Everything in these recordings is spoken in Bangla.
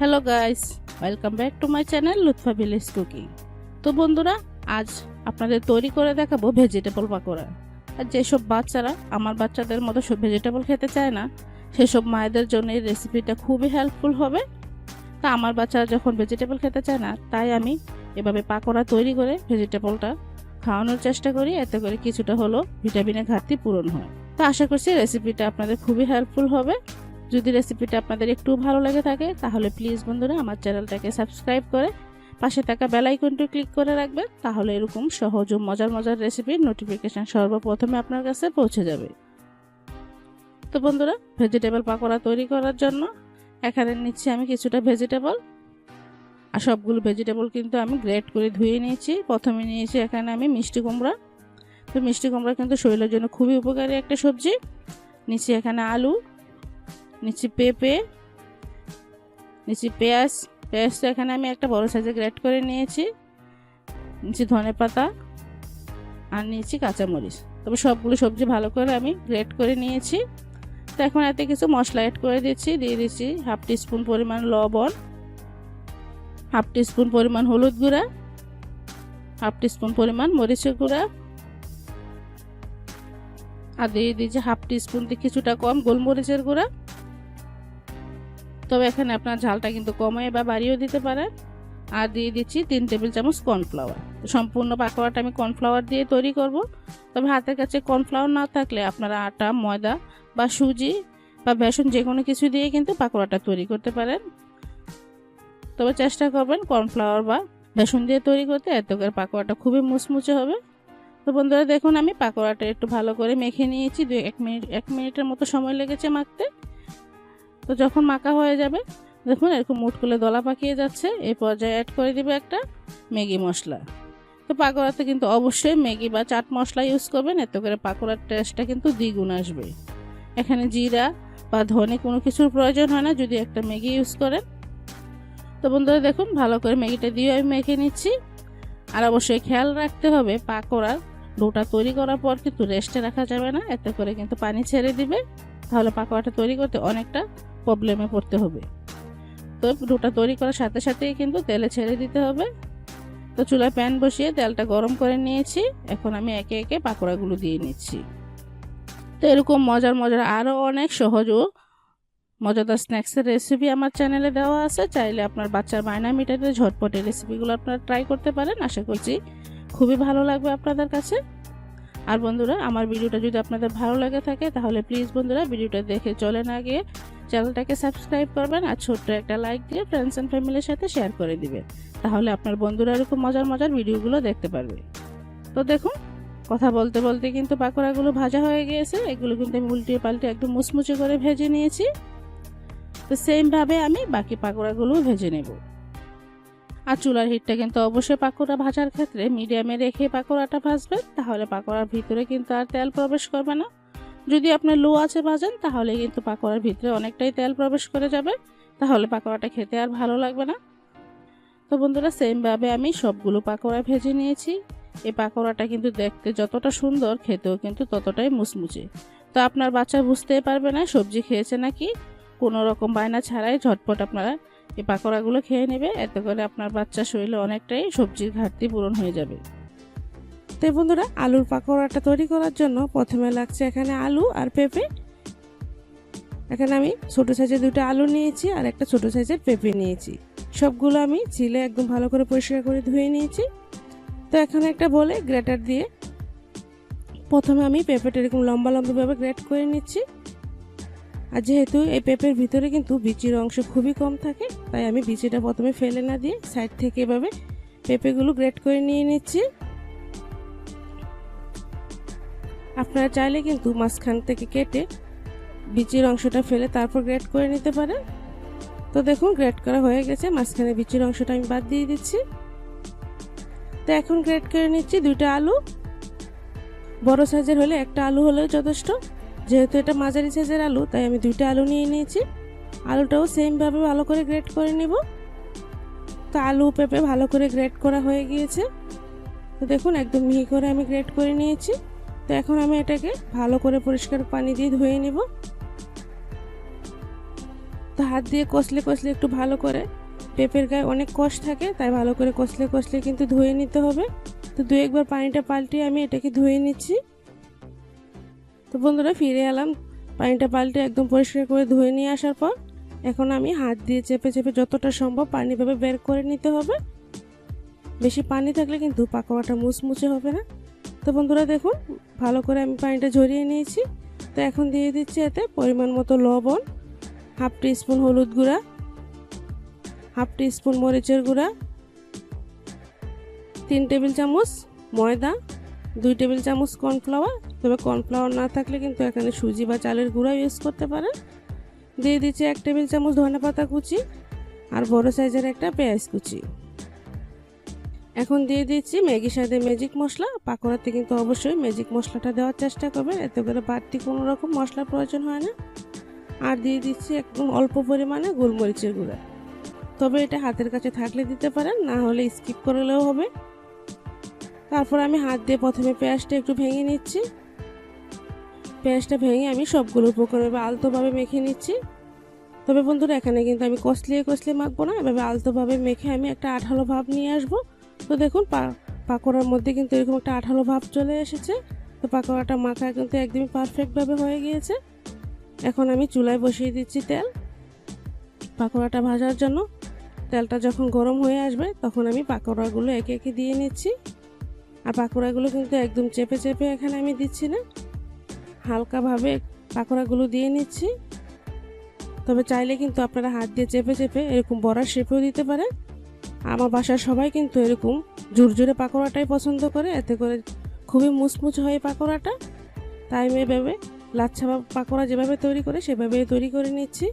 Hello guys, welcome back to my channel Lutfa village cooking. তো বন্ধুরা, আজ আপনাদের তৈরি করে দেখাবো ভেজিটেবল পাকোড়া। আর যেসব বাচ্চারা, আমার বাচ্চাদের মতো সব ভেজিটেবল খেতে চায় না, সেসব মায়েদের জন্য এই রেসিপিটা খুবই হেল্পফুল হবে। তা আমার বাচ্চারা যখন ভেজিটেবল খেতে চায় না, তাই আমি এভাবে পাকোড়া তৈরি করে ভেজিটেবলটা খাওয়ানোর চেষ্টা করি, এতে করে কিছুটা হলো ভিটামিনের ঘাটতি পূরণ হয়। তো আশা করছি রেসিপিটা আপনাদের খুবই হেল্পফুল হবে। যদি রেসিপিটা আপনাদের একটু ভালো লেগে থাকে, তাহলে প্লিজ বন্ধুরা আমার চ্যানেলটাকে সাবস্ক্রাইব করে পাশে থাকা বেল আইকনটি ক্লিক করে রাখবেন, তাহলে এরকম সহজ ও মজার মজার রেসিপির নোটিফিকেশান সর্বপ্রথমে আপনার কাছে পৌঁছে যাবে। তো বন্ধুরা ভেজিটেবল পাকোড়া তৈরি করার জন্য এখানে নিচ্ছি আমি কিছুটা ভেজিটেবল আর সবগুলো ভেজিটেবল কিন্তু আমি গ্রেট করে ধুয়ে নিয়েছি। প্রথমে নিয়েছি এখানে আমি মিষ্টি কুমড়া। তো মিষ্টি কুমড়া কিন্তু শরীরের জন্য খুবই উপকারী একটা সবজি। নিচ্ছি এখানে আলু। নিচ্ছি পেঁপে, নিচে পেঁয়াজ, পেঁয়াজটা এখানে আমি একটা বড় সাইজে গ্রেট করে নিয়েছি নিচ্ছি ধনে পাতা, আর নিয়েছি কাঁচামরিচ। তবে সবগুলো সবজি ভালো করে আমি গ্রেট করে নিয়েছি। তো এখন এতে কিছু মশলা অ্যাড করে দিচ্ছি, দিয়ে দিচ্ছি হাফ টিস্পুন পরিমাণ লবণ, হাফ টিস্পুন পরিমাণ হলুদ গুঁড়া, হাফ টিস্পুন পরিমাণ মরিচের গুঁড়া, আর দিয়ে দিয়েছি হাফ দিয়ে কিছুটা কম গোলমরিচের গুঁড়া। তবে এখানে আপনার ঝালটা কিন্তু কমিয়ে বা বাড়িয়েও দিতে পারেন। আর দিয়ে দিচ্ছি তিন টেবিল চামচ কর্নফ্লাওয়ার। সম্পূর্ণ পাকোড়াটা আমি কর্নফ্লাওয়ার দিয়ে তৈরি করব। তবে হাতের কাছে কর্নফ্লাওয়ার না থাকলে আপনারা আটা, ময়দা বা সুজি বা বেসন যে কোনো কিছু দিয়ে কিন্তু পাকোড়াটা তৈরি করতে পারেন। তবে চেষ্টা করবেন কর্নফ্লাওয়ার বা বেসন দিয়ে তৈরি করতে, এত করে পাকোড়াটা খুবই মুচমুচে হবে। তো বন্ধুরা, দেখুন আমি পাকোড়াটা একটু ভালো করে মেখে নিয়েছি। দু এক মিনিট, এক মিনিটের মতো সময় লেগেছে মাখতে। তো যখন মাখা হয়ে যাবে, দেখুন এরকম মুট করলে দলা পাকিয়ে যাচ্ছে, এই পর্যায়ে অ্যাড করে দেবে একটা ম্যাগি মশলা। তো পাকোড়াতে কিন্তু অবশ্যই ম্যাগি বা চাট মশলা ইউজ করবেন, এত করে পাকোড়ার টেস্টটা কিন্তু দ্বিগুণ আসবে। এখানে জিরা বা ধনে কোনো কিছুর প্রয়োজন হয় না, যদি একটা ম্যাগি ইউজ করেন। তো বন্ধুরা দেখুন, ভালো করে ম্যাগিটা দিয়ে আমি মেখে নিচ্ছি। আর অবশ্যই খেয়াল রাখতে হবে পাকোড়ার ডোটা তৈরি করার পর কিন্তু রেস্টে রাখা যাবে না, এতে করে কিন্তু পানি ছেড়ে দিবে। তাহলে পাকোড়াটা তৈরি করতে অনেকটা প্রবলেমে পড়তে হবে। তো ডোটা তৈরি করার সাথে সাথেই কিন্তু তেলে ছেড়ে দিতে হবে। তো চুলায় প্যান বসিয়ে তেলটা গরম করে নিয়েছি। এখন আমি একে একে পাকোড়াগুলো দিয়ে নিচ্ছি। তো এরকম মজার মজার আরও অনেক সহজ ও মজাদার স্ন্যাক্সের রেসিপি আমার চ্যানেলে দেওয়া আছে। চাইলে আপনার বাচ্চার বায়না মিটাতে ঝটপটে রেসিপিগুলো আপনারা ট্রাই করতে পারেন। আশা করছি খুবই ভালো লাগবে আপনাদের কাছে। আর বন্ধুরা, আমার ভিডিওটা যদি আপনাদের ভালো লাগে থাকে, তাহলে প্লিজ বন্ধুরা, ভিডিওটা দেখে চলে না গিয়ে চ্যানেলটাকে সাবস্ক্রাইব করবেন আর ছোট্ট একটা লাইক দিয়ে ফ্রেন্ডস অ্যান্ড ফ্যামিলির সাথে শেয়ার করে দিবেন। তাহলে আপনার বন্ধুরা এরকম মজার মজার ভিডিওগুলো দেখতে পারবে। তো দেখুন, কথা বলতে বলতে কিন্তু পাকোড়াগুলো ভাজা হয়ে গিয়েছে। এগুলো কিন্তু আমি উল্টিয়ে পাল্টে একদম মুচমুচে করে ভেজে নিয়েছি। তো সেমভাবে আমি বাকি পাকোড়াগুলো ভেজে নেব। আর চুলার হিটটা কিন্তু অবশ্যই পাকোড়া ভাজার ক্ষেত্রে মিডিয়ামে রেখে পাকোড়াটা ভাজবেন। তাহলে পাকোড়ার ভিতরে কিন্তু আর তেল প্রবেশ করবে না। যদি আপনার লো আছে ভাজেন, তাহলে কিন্তু পাকোড়ার ভিতরে অনেকটাই তেল প্রবেশ করে যাবে। তাহলে পাকোড়াটা খেতে আর ভালো লাগবে না। তো বন্ধুরা, সেমভাবে আমি সবগুলো পাকোড়া ভেজে নিয়েছি। এই পাকোড়াটা কিন্তু দেখতে যতটা সুন্দর, খেতেও কিন্তু ততটাই মুচমুচে। তো আপনার বাচ্চা বুঝতেই পারবে না সবজি খেয়েছে নাকি। কোনো রকম বায়না ছাড়াই ঝটপট আপনারা এই পাকোড়াগুলো খেয়ে নেবে। এতে করে আপনার বাচ্চা শরীরে অনেকটাই সবজির ঘাটতি পূরণ হয়ে যাবে। তো বন্ধুরা, আলুর পাকোড়াটা তৈরি করার জন্য প্রথমে লাগছে এখানে আলু আর পেঁপে। এখানে আমি ছোটো সাইজের দুটো আলু নিয়েছি আর একটা ছোটো সাইজের পেঁপে নিয়েছি। সবগুলো আমি ছিলে একদম ভালো করে পরিষ্কার করে ধুয়ে নিয়েছি। তো এখানে একটা বলে গ্রেটার দিয়ে প্রথমে আমি পেঁপেটা এরকম লম্বা লম্বাভাবে গ্রেট করে নিচ্ছি। আর যেহেতু এই পেঁপের ভিতরে কিন্তু বিচির অংশ খুবই কম থাকে, তাই আমি বিচিটা প্রথমে ফেলে না দিয়ে সাইড থেকে এভাবে পেঁপেগুলো গ্রেট করে নিয়ে নিচ্ছি। আপনারা চাইলে কিন্তু মাঝখান থেকে কেটে বিচির অংশটা ফেলে তারপর গ্রেট করে নিতে পারেন। তো দেখুন গ্রেট করা হয়ে গেছে। মাঝখানে বিচির অংশটা আমি বাদ দিয়ে দিচ্ছি। তো এখন গ্রেট করে নিচ্ছি দুইটা আলু। বড় সাইজের হলে একটা আলু হলেও যথেষ্ট। যেহেতু এটা মাঝারি সাইজের আলু, তাই আমি দুইটা আলু নিয়ে নিয়েছি। আলুটাও সেমভাবে ভালো করে গ্রেট করে নিব। তো আলু পেঁপে ভালো করে গ্রেট করা হয়ে গিয়েছে। তো দেখুন, একদম মিহি করে আমি গ্রেট করে নিয়েছি। তো এখন আমি এটাকে ভালো করে পরিষ্কার পানি দিয়ে ধুয়ে নিব। তো হাত দিয়ে কষলে কষলে একটু ভালো করে। পেঁপের গায়ে অনেক কষ থাকে, তাই ভালো করে কষলে কষলে কিন্তু ধুয়ে নিতে হবে। তো দু একবার পানিটা পাল্টে আমি এটাকে ধুয়ে নিচ্ছি। তো বন্ধুরা ফিরে এলাম। পানিটা পাল্টে একদম পরিষ্কার করে ধুয়ে নিয়ে আসার পর এখন আমি হাত দিয়ে চেপে চেপে যতটা সম্ভব পানি ভাবে বের করে নিতে হবে। বেশি পানি থাকলে কিন্তু পাকোড়াটা মুচমুচে হবে না। তো বন্ধুরা দেখুন, ভালো করে আমি পানিটা ঝরিয়ে নিয়েছি। তো এখন দিয়ে দিচ্ছি এতে পরিমাণ মতো লবণ, হাফ স্পুন হলুদ গুঁড়া, হাফ স্পুন মরিচের গুঁড়া, তিন টেবিল চামচ ময়দা, দুই টেবিল চামচ কর্নফ্লাওয়ার। তবে কর্নফ্লাওয়ার না থাকলে কিন্তু এখানে সুজি বা চালের গুঁড়া ইউজ করতে পারেন। দিয়ে দিচ্ছি এক টেবিল চামচ ধনে পাতা কুচি আর বড় সাইজের একটা পেঁয়াজ কুচি। এখন দিয়ে দিচ্ছি ম্যাগির সাথে ম্যাজিক মশলা। পাকোড়াতে কিন্তু অবশ্যই ম্যাজিক মশলাটা দেওয়ার চেষ্টা করবেন। এতে করে বাড়তি কোনো রকম মশলার প্রয়োজন হয় না। আর দিয়ে দিচ্ছি একদম অল্প পরিমাণে গোলমরিচের গুঁড়া। তবে এটা হাতের কাছে থাকলে দিতে পারেন, না হলে স্কিপ করলেও হবে। তারপর আমি হাত দিয়ে প্রথমে পেঁয়াজটা একটু ভেঙে নিচ্ছি। পেঁয়াজটা ভেঙে আমি সবগুলো উপকরণ আলতোভাবে মেখে নিচ্ছি। তবে বন্ধুরা, এখানে কিন্তু আমি কষলিয়ে কষলিয়ে মাখবো না। এভাবে আলতোভাবে মেখে আমি একটা আঠালো ভাব নিয়ে আসব। তো দেখুন পাকোড়ার মধ্যে কিন্তু এরকম একটা আঠালো ভাব চলে এসেছে। তো পাকোড়াটা মাখা কিন্তু একদমই পারফেক্টভাবে হয়ে গিয়েছে। এখন আমি চুলায় বসিয়ে দিচ্ছি তেল। পাকোড়াটা ভাজার জন্য তেলটা যখন গরম হয়ে আসবে, তখন আমি পাকোড়াগুলো একে একে দিয়ে নিচ্ছি। আর পাকোড়াগুলো কিন্তু একদম চেপে চেপে এখানে আমি দিচ্ছি না। হালকাভাবে পাকোড়াগুলো দিয়ে নিচ্ছি। তবে চাইলে কিন্তু আপনারা হাত দিয়ে চেপে চেপে এরকম বড়ার শেপেও দিতে পারেন। আমার বাসার সবাই কিন্তু এরকম ঝুরঝুরে পাকোড়াটাই পছন্দ করে। এতে করে খুবই মুচমুচ হয় পাকোড়াটা। তাই এভাবে লাচ্ছা পাকোড়া যেভাবে তৈরি করে, সেভাবেই তৈরি করে নিচ্ছি।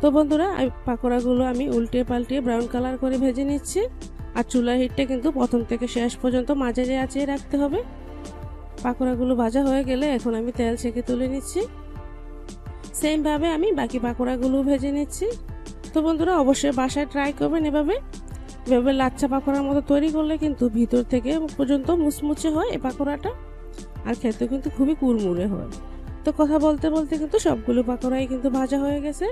তো বন্ধুরা পাকোড়াগুলো আমি উল্টে পাল্টিয়ে ব্রাউন কালার করে ভেজে নিচ্ছি। আর চুলার হিটটা কিন্তু প্রথম থেকে শেষ পর্যন্ত মাঝারি আঁচিয়ে রাখতে হবে। পাকোড়াগুলো ভাজা হয়ে গেলে এখন আমি তেল ছেঁকে তুলে নিচ্ছি। সেমভাবে আমি বাকি পাকোড়াগুলো ভেজে নিচ্ছি। তো বন্ধুরা অবশ্যই বাসায় ট্রাই করবেন এভাবে। এভাবে লাচ্চা পাকোড়ার মতো তৈরি করলে কিন্তু ভিতর থেকে পর্যন্ত মুচমুচে হয় এই পাকোড়াটা। আর খেতে কিন্তু খুবই কুড়মুড়ে হয়। তো কথা বলতে বলতে কিন্তু সবগুলো পাকোড়াই কিন্তু ভাজা হয়ে গেছে।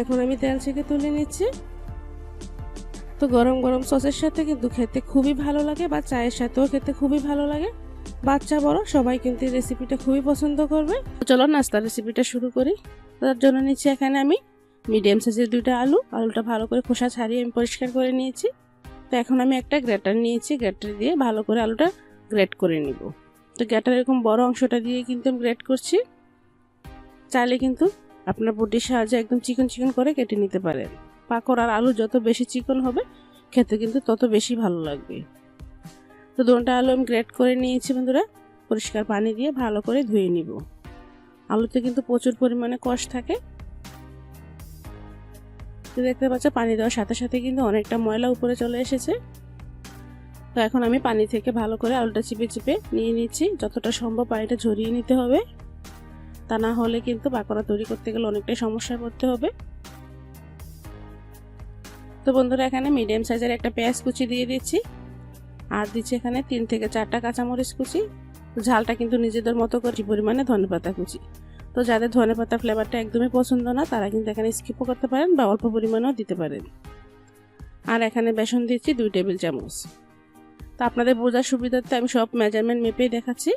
এখন আমি তেল ছেঁকে তুলে নিচ্ছি। তো গরম গরম সসের সাথে কিন্তু খেতে খুবই ভালো লাগে বা চায়ের সাথেও খেতে খুবই ভালো লাগে। বাচ্চা, বড় সবাই কিন্তু এই রেসিপিটা খুবই পছন্দ করবে। চলো নাস্তার রেসিপিটা শুরু করি। তার জন্য নিচ্ছি এখানে আমি মিডিয়াম সাইজের দুইটা আলু, আলুটা ভালো করে খোসা ছাড়িয়ে আমি পরিষ্কার করে নিয়েছি। তো এখন আমি একটা গ্রেটার নিয়েছি, গ্রেটার দিয়ে ভালো করে আলুটা গ্রেট করে নিব। তো গ্রেটার এরকম বড় অংশটা দিয়ে কিন্তু আমি গ্রেট করছি। চাইলে কিন্তু আপনার বটির সাহায্যে একদম চিকন চিকন করে কেটে নিতে পারেন। পাকড় আর আলু যত বেশি চিকন হবে, খেতে কিন্তু তত বেশি ভালো লাগবে। তো দোনটা আলু আমি গ্রেট করে নিয়েছি বন্ধুরা। পরিষ্কার পানি দিয়ে ভালো করে ধুয়ে নিব। আলুতে কিন্তু প্রচুর পরিমাণে কষ থাকে। তো দেখতে পাচ্ছ, পানি দেওয়ার সাথে সাথে কিন্তু অনেকটা ময়লা উপরে চলে এসেছে। তো এখন আমি পানি থেকে ভালো করে আলুটা চিপে চিপে নিয়ে নিচ্ছি। যতটা সম্ভব পানিটা ঝরিয়ে নিতে হবে। তা না হলে কিন্তু পাকোড়া তৈরি করতে গেলে অনেকটাই সমস্যায় পড়তে হবে। তো বন্ধুরা, এখানে মিডিয়াম সাইজের একটা পেঁয়াজ কুচি দিয়ে দিচ্ছি। আর দিচ্ছি এখানে তিন থেকে চারটা কাঁচামরিচ কুচি। ঝালটা কিন্তু নিজেদের মতো করে পরিমাণে ধনেপাতা কুচি। তো যাদের ধনেপাতা ফ্লেভারটা একদমই পছন্দ না, তারা কিন্তু এখানে স্কিপও করতে পারেন বা অল্প পরিমাণেও দিতে পারেন। আর এখানে বেসন দিচ্ছি দুই টেবিল চামচ। তো আপনাদের বোঝার সুবিধার্থে আমি সব মেজারমেন্ট মেপেই দেখাচ্ছি।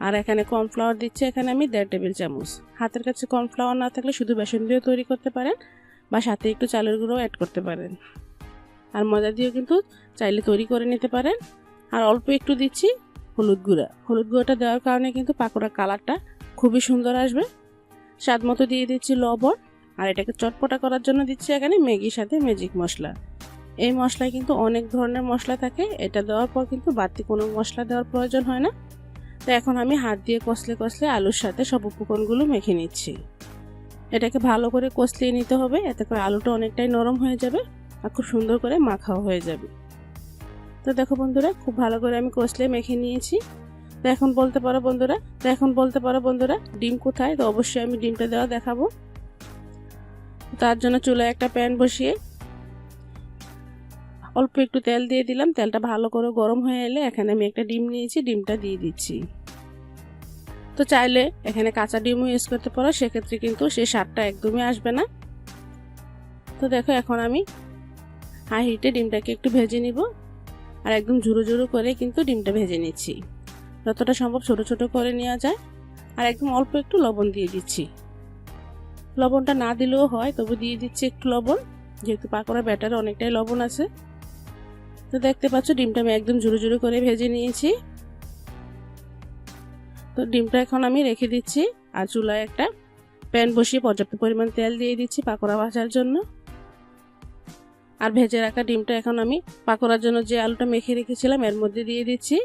আর এখানে কর্নফ্লাওয়ার দিচ্ছি, এখানে আমি দেড় টেবিল চামচ। হাতের কাছে কর্নফ্লাওয়ার না থাকলে শুধু বেসন দিয়েও তৈরি করতে পারেন বা সাথে একটু চালের গুঁড়ো অ্যাড করতে পারেন। আর মজা দিয়েও কিন্তু চাইলে তৈরি করে নিতে পারেন। আর অল্প একটু দিচ্ছি হলুদ গুঁড়া। হলুদ গুঁড়োটা দেওয়ার কারণে কিন্তু পাকোড়ার কালারটা খুবই সুন্দর আসবে। স্বাদ মতো দিয়ে দিচ্ছি লবণ, আর এটাকে চটপটা করার জন্য দিচ্ছি এখানে ম্যাগির সাথে ম্যাজিক মশলা। এই মশলায় কিন্তু অনেক ধরনের মশলা থাকে, এটা দেওয়ার পর কিন্তু বাড়তি কোনো মশলা দেওয়ার প্রয়োজন হয় না। তো এখন আমি হাত দিয়ে কষলে কষলে আলুর সাথে সব উপকরণগুলো মেখে নিচ্ছি। এটাকে ভালো করে কষলিয়ে নিতে হবে, এতে করে আলুটা অনেকটাই নরম হয়ে যাবে আর খুব সুন্দর করে মাখাও হয়ে যাবে। তো দেখো বন্ধুরা, খুব ভালো করে আমি কষলে মেখে নিয়েছি। তো এখন বলতে পারো বন্ধুরা, তো এখন বলতে পারো বন্ধুরা, ডিম কোথায়? তো অবশ্যই আমি ডিমটা দেওয়া দেখাবো। তার জন্য চুলায় একটা প্যান বসিয়ে অল্প একটু তেল দিয়ে দিলাম। তেলটা ভালো করে গরম হয়ে এলে এখানে আমি একটা ডিম নিয়েছি, ডিমটা দিয়ে দিচ্ছি। তো চাইলে এখানে কাঁচা ডিমও ইউজ করতে পারো, সেক্ষেত্রে কিন্তু সেই স্বাদটা একদমই আসবে না। তো দেখো এখন আমি হাই হিটে ডিমটাকে একটু ভেজে নিব। আর একদম ঝুরো ঝুরো করে কিন্তু ডিমটা ভেজে নিচ্ছি। যতটা সম্ভব ছোট ছোট করে নেওয়া যায়। আর একদম অল্প একটু লবণ দিয়ে দিচ্ছি। লবণটা না দিলেও হয়, তবু দিয়ে দিচ্ছি একটু লবণ। যেহেতু পাকোড়া ব্যাটারে অনেকটাই লবণ আছে। তো দেখতে পাচ্ছ, ডিমটা আমি একদম ঝুরো ঝুরো করে ভেজে নিয়েছি। তো ডিমটা এখন আমি রেখে দিচ্ছি আর চুলায় একটা প্যান বসিয়ে পর্যাপ্ত পরিমাণ তেল দিয়ে দিচ্ছি পাকোড়া ভাজার জন্য। আর ভেজে রাখা ডিমটা এখন আমি পাকোড়ার জন্য যে আলুটা মেখে রেখেছিলাম, এর মধ্যে দিয়ে দিচ্ছি।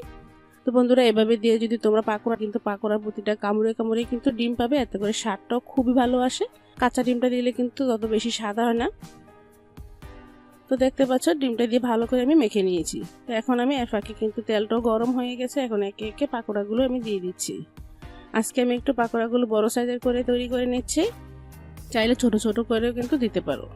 তো বন্ধুরা, এভাবে দিয়ে যদি তোমরা পাকোড়া, কিন্তু পাকোড়ার প্রতিটা কামড়ে কামড়ে কিন্তু ডিম পাবে, এতে করে স্বাদটাও খুবই ভালো আসে। কাঁচা ডিমটা দিলে কিন্তু তত বেশি স্বাদ হয় না। তো দেখতে পাচ্ছ, ডিমটা দিয়ে ভালো করে আমি মেখে নিয়েছি। তো এখন আমি এর ফাঁকে কিন্তু তেলটাও গরম হয়ে গেছে, এখন একে একে পাকোড়াগুলো আমি দিয়ে দিচ্ছি। আজকে আমি একটু পাকোড়াগুলো বড় সাইজের করে তৈরি করে নিচ্ছি। চাইলে ছোট ছোট করেও কিন্তু দিতে পারো।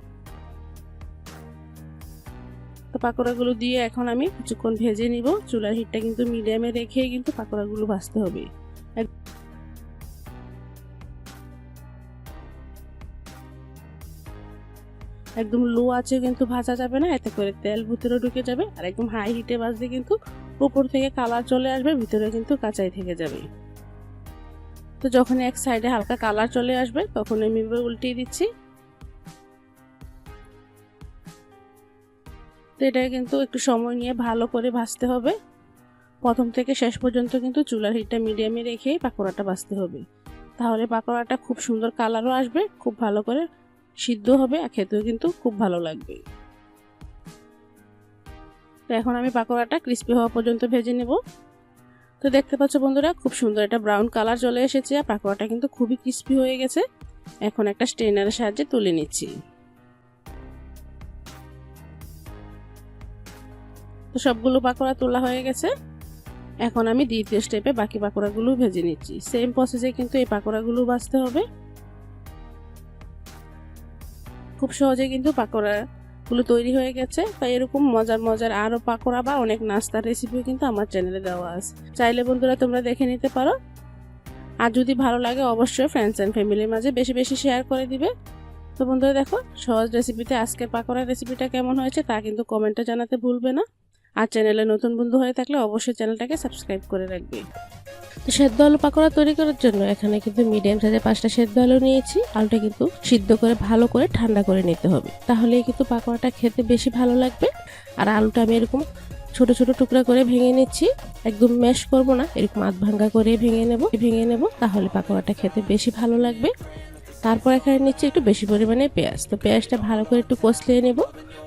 তো পাকোড়াগুলো দিয়ে এখন আমি কিছুক্ষণ ভেজে নিব। চুলার হিটটা কিন্তু মিডিয়ামে রেখে কিন্তু পাকোড়াগুলো ভাজতে হবে। একদম লো আছে কিন্তু ভাজা যাবে না, এতে করে তেল ভিতরে ঢুকে যাবে আর একদম হাই হিটে ভাজলে কিন্তু উপর থেকে কালার চলে আসবে, ভিতরে কিন্তু কাঁচাই থেকে যাবে। তো যখন এক সাইডে হালকা কালার চলে আসবে, তখন আমি উল্টিয়ে দিচ্ছি। তো এটা কিন্তু একটু সময় নিয়ে ভালো করে ভাজতে হবে। প্রথম থেকে শেষ পর্যন্ত কিন্তু চুলার হিটটা মিডিয়ামে রেখেই পাকোড়াটা ভাজতে হবে। তাহলে পাকোড়াটা খুব সুন্দর কালারও আসবে, খুব ভালো করে সিদ্ধ হবে আর খেতেও কিন্তু খুব ভালো লাগবে। তো এখন আমি পাকোড়াটা ক্রিস্পি হওয়া পর্যন্ত ভেজে নেব। তো দেখতে পাচ্ছ বন্ধুরা, খুব সুন্দর একটা ব্রাউন কালার চলে এসেছে আর পাকোড়াটা কিন্তু খুবই ক্রিস্পি হয়ে গেছে। এখন একটা স্ট্রেনারের সাহায্যে তুলে নিচ্ছি। তো সবগুলো পাকোড়া তোলা হয়ে গেছে। এখন আমি দ্বিতীয় স্টেপে বাকি পাকোড়াগুলো ভেজে নিচ্ছি। সেম প্রসেসে কিন্তু এই পাকোড়াগুলো ভাজতে হবে। খুব সহজে কিন্তু পাকোড়াগুলো তৈরি হয়ে গেছে। তাই এরকম মজার মজার আরও পাকোড়া বা অনেক নাস্তার রেসিপিও কিন্তু আমার চ্যানেলে দেওয়া আছে। চাইলে বন্ধুরা তোমরা দেখে নিতে পারো। আর যদি ভালো লাগে অবশ্যই ফ্রেন্ডস অ্যান্ড ফ্যামিলির মাঝে বেশি বেশি শেয়ার করে দিবে। তো বন্ধুরা দেখো, সহজ রেসিপিতে আজকের পাকোড়ার রেসিপিটা কেমন হয়েছে তা কিন্তু কমেন্টে জানাতে ভুলবে না। আর চ্যানেলে নতুন বন্ধু হয়ে থাকলে অবশ্যই চ্যানেলটাকে সাবস্ক্রাইব করে রাখবে। তো সেদ্ধ আলু পাকোড়া তৈরি করার জন্য এখানে কিন্তু মিডিয়াম সাইজের পাঁচটা সেদ্ধ আলু নিয়েছি। আলুটা কিন্তু সিদ্ধ করে, ভালো করে ঠান্ডা করে নিতে হবে। তাহলেই কিন্তু পাকোড়াটা খেতে বেশি ভালো লাগবে। আর আলুটা আমি এরকম ছোট ছোট টুকরা করে ভেঙে নিচ্ছি। একদম ম্যাশ করব না, এরকম আধ ভাঙ্গা করে ভেঙে নেব। ভেঙে নেব, তাহলে পাকোড়াটা খেতে বেশি ভালো লাগবে। তারপর এখানে নিচ্ছি একটু বেশি পরিমাণে পেঁয়াজ। তো পেঁয়াজটা ভালো করে একটু কষলিয়ে নেব।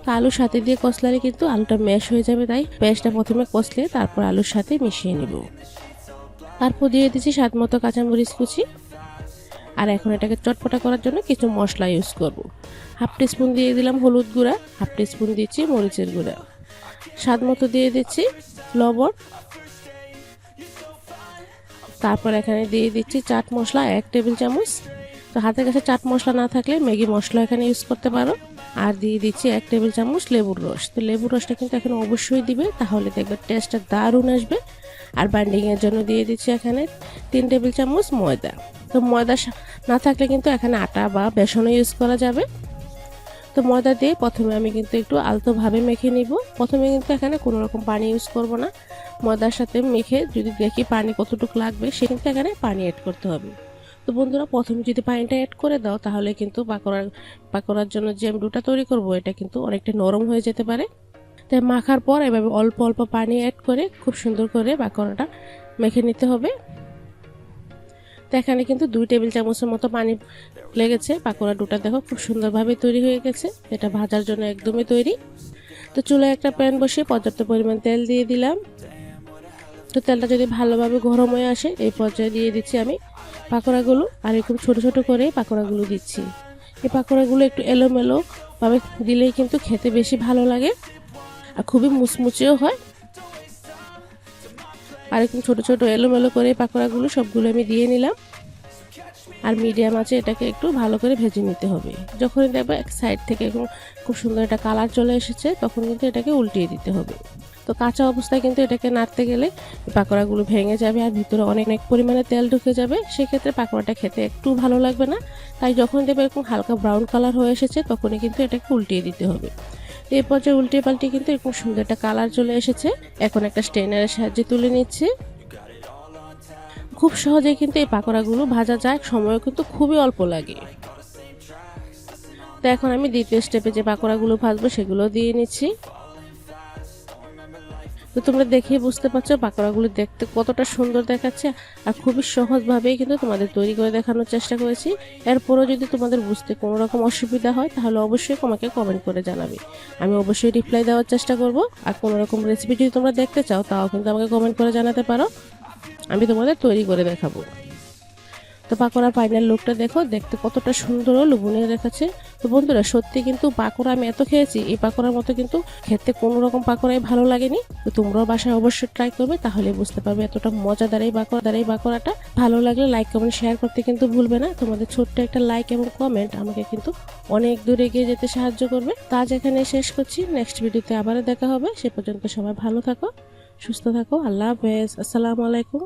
তো আলুর সাথে দিয়ে কষলালে কিন্তু আলুটা ম্যাশ হয়ে যাবে, তাই পেঁয়াজটা প্রথমে কষলিয়ে তারপর আলুর সাথে মিশিয়ে নেব। তারপর দিয়ে দিচ্ছি স্বাদ মতো কাঁচামরিচ কুচি। আর এখন এটাকে চটপটা করার জন্য কিছু মশলা ইউজ করব। হাফ টিস্পুন দিয়ে দিলাম হলুদ গুঁড়া, হাফ টিস্পুন দিচ্ছি মরিচের গুঁড়া। স্বাদ মতো দিয়ে দিচ্ছি লবণ। তারপর এখানে দিয়ে দিচ্ছি চাট মশলা এক টেবিল চামচ। তো হাতের কাছে চাট মশলা না থাকলে ম্যাগি মশলা এখানে ইউজ করতে পারো। আর দিয়ে দিচ্ছি এক টেবিল চামচ লেবুর রস। তো লেবুর রসটা কিন্তু এখানে অবশ্যই দিবে, তাহলে দেখবে টেস্টটা দারুণ আসবে। আর বাইন্ডিংয়ের জন্য দিয়ে দিচ্ছি এখানে তিন টেবিল চামচ ময়দা। তো ময়দা না থাকলে কিন্তু এখানে আটা বা বেসনও ইউজ করা যাবে। তো ময়দা দিয়ে প্রথমে আমি কিন্তু একটু আলতোভাবে মেখে নিব। প্রথমে কিন্তু এখানে কোনো রকম পানি ইউজ করব না। ময়দার সাথে মেখে যদি দেখি পানি কতটুকু লাগবে, সে কিন্তু এখানে পানি অ্যাড করতে হবে। তো বন্ধুরা, প্রথমে যদি পানিটা অ্যাড করে দাও, তাহলে কিন্তু পাকোড়ার পাকোড়ার জন্য যে আমি ডুটা তৈরি করব, এটা কিন্তু অনেকটা নরম হয়ে যেতে পারে। তাই মাখার পর এভাবে অল্প অল্প পানি অ্যাড করে খুব সুন্দর করে পাকোড়াটা মেখে নিতে হবে। তো এখানে কিন্তু দুই টেবিল চামচের মতো পানি লেগেছে। পাকোড়া ডুটা দেখো খুব সুন্দরভাবে তৈরি হয়ে গেছে। এটা ভাজার জন্য একদমই তৈরি। তো চুলায় একটা প্যান বসিয়ে পর্যাপ্ত পরিমাণ তেল দিয়ে দিলাম। তো তেলটা যদি ভালোভাবে গরম হয়ে আসে, এই পর্যায়ে দিয়ে দিচ্ছি আমি পাকোড়াগুলো। আর এরকম ছোট ছোট করে পাকোড়াগুলো দিচ্ছি। এই পাকোড়াগুলো একটু এলোমেলো ভাবে দিলেই কিন্তু খেতে বেশি ভালো লাগে আর খুবই মুচমুচেও হয়। আর এরকম ছোট ছোট এলোমেলো করে পাকোড়াগুলো সবগুলো আমি দিয়ে নিলাম। আর মিডিয়াম আছে এটাকে একটু ভালো করে ভেজে নিতে হবে। যখনই দেখবে এক সাইড থেকে খুব সুন্দর একটা কালার চলে এসেছে, তখন কিন্তু এটাকে উল্টিয়ে দিতে হবে। তো কাঁচা অবস্থায় কিন্তু এটাকে নাড়তে গেলে পাকোড়াগুলো ভেঙে যাবে আর ভিতরে অনেক অনেক পরিমাণে তেল ঢুকে যাবে, সেক্ষেত্রে পাকোড়াটা খেতে একটু ভালো লাগবে না। তাই যখন দেবে এরকম হালকা ব্রাউন কালার হয়ে এসেছে, তখনই কিন্তু এটাকে উল্টিয়ে দিতে হবে। এই পর্যায়ে উল্টে পাল্টে কিন্তু এরকম সুন্দর একটা কালার চলে এসেছে। এখন একটা স্টেনারের সাহায্যে তুলে নিচ্ছে। খুব সহজেই কিন্তু এই পাকোড়াগুলো ভাজা যায় সময় কিন্তু খুবই অল্প লাগে। তো এখন আমি দ্বিতীয় স্টেপে যে পাকোড়াগুলো ভাজবো, সেগুলো দিয়ে নিচ্ছি। তো তোমরা দেখেই বুঝতে পারছ পাকোড়াগুলো দেখতে কতটা সুন্দর দেখাচ্ছে আর খুবই সহজভাবেই কিন্তু তোমাদের তৈরি করে দেখানোর চেষ্টা করেছি। এরপরও যদি তোমাদের বুঝতে কোনো রকম অসুবিধা হয়, তাহলে অবশ্যই আমাকে কমেন্ট করে জানাবে। আমি অবশ্যই রিপ্লাই দেওয়ার চেষ্টা করব। আর কোনো রকম রেসিপি যদি তোমরা দেখতে চাও, তাও কিন্তু আমাকে কমেন্ট করে জানাতে পারো। আমি তোমাদের তৈরি করে দেখাবো। তো পাকোড়ার ফাইনাল লুকটা দেখো। দেখতে কতটা সুন্দর ও দেখাচ্ছে। তো বন্ধুরা, সত্যি কিন্তু পাকোড়া আমি এত খেয়েছি, এই পাকোড়ার মতো কিন্তু খেতে কোনো রকম পাকোড়াই ভালো লাগেনি। তো তোমরাও বাসায় অবশ্যই ট্রাই করবে, তাহলে বুঝতে পারবে এতটা মজাদার এই বাকোড়াদার এই বাকোড়াটা ভালো লাগলে লাইক কমেন্ট শেয়ার করতে কিন্তু ভুলবে না। তোমাদের ছোট্ট একটা লাইক এবং কমেন্ট আমাকে কিন্তু অনেক দূর এগিয়ে যেতে সাহায্য করবে। কাজ এখানে শেষ করছি। নেক্সট ভিডিওতে আবারও দেখা হবে। সে পর্যন্ত সবাই ভালো থাকো, সুস্থ থাকো। আল্লাহ হাফেজ। আসসালামু আলাইকুম।